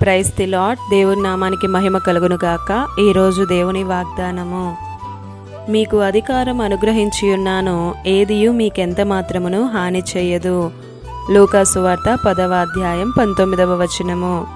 Praise the lord దేవుని నామానికి మహిమ కలుగును గాక. ఈరోజు దేవుని వాగ్దానము. మీకు అధికారం అనుగ్రహించి ఉన్నాను. ఏదియు మీకెంత మాత్రమును హాని చేయదు. లూకాసువార్త పదవ అధ్యాయం పంతొమ్మిదవ వచనము.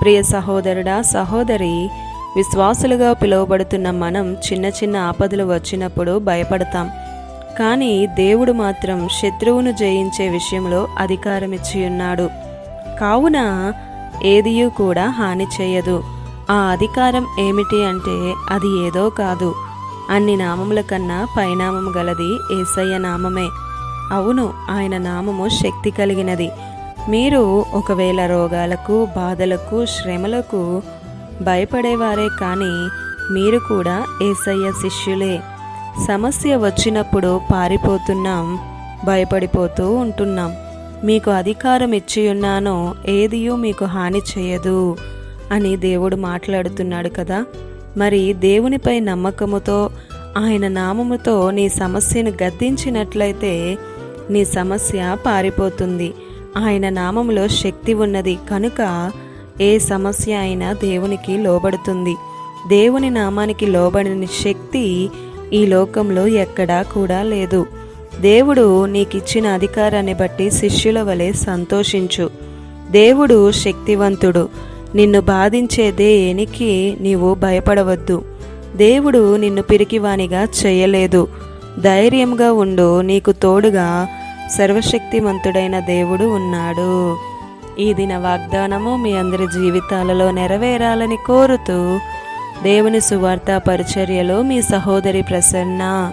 ప్రియ సహోదరుడా సహోదరి విశ్వాసులుగా పిలువబడుతున్న మనం చిన్న చిన్న ఆపదలు వచ్చినప్పుడు భయపడతాం. కానీ దేవుడు మాత్రం శత్రువును జయించే విషయంలో అధికారం ఉన్నాడు కావున ఏదియూ కూడా హాని చేయదు. ఆ అధికారం ఏమిటి అంటే అది ఏదో కాదు. అన్ని నామముల కన్నా పైనామము గలది ఏసయ్య నామమే. అవును ఆయన నామము శక్తి కలిగినది. మీరు ఒకవేళ రోగాలకు బాధలకు శ్రమలకు భయపడేవారే కానీ మీరు కూడా ఏసయ్య శిష్యులే. సమస్య వచ్చినప్పుడు పారిపోతున్నాం భయపడిపోతూ ఉంటున్నాం. మీకు అధికారం ఇచ్చియున్నానో ఏదియూ మీకు హాని చేయదు. అని దేవుడు మాట్లాడుతున్నాడు కదా. మరి దేవునిపై నమ్మకముతో ఆయన నామముతో నీ సమస్యను గద్దించినట్లయితే నీ సమస్య పారిపోతుంది. ఆయన నామములో శక్తి ఉన్నది కనుక ఏ సమస్య అయినా దేవునికి లోబడుతుంది. దేవుని నామానికి లోబడిన శక్తి ఈ లోకంలో ఎక్కడా కూడా లేదు. దేవుడు నీకిచ్చిన అధికారాన్ని బట్టి శిష్యుల వలె సంతోషించు. దేవుడు శక్తివంతుడు. నిన్ను బాధించే దేనికి నీవు భయపడవద్దు. దేవుడు నిన్ను పిరికివానిగా చేయలేదు. ధైర్యంగా ఉండు. నీకు తోడుగా సర్వశక్తిమంతుడైన దేవుడు ఉన్నాడు. ఈ దిన వాగ్దానము మీ అందరి జీవితాలలో నెరవేరాలని కోరుతూ దేవుని సువార్త పరిచర్యలో మీ సహోదరి ప్రసన్న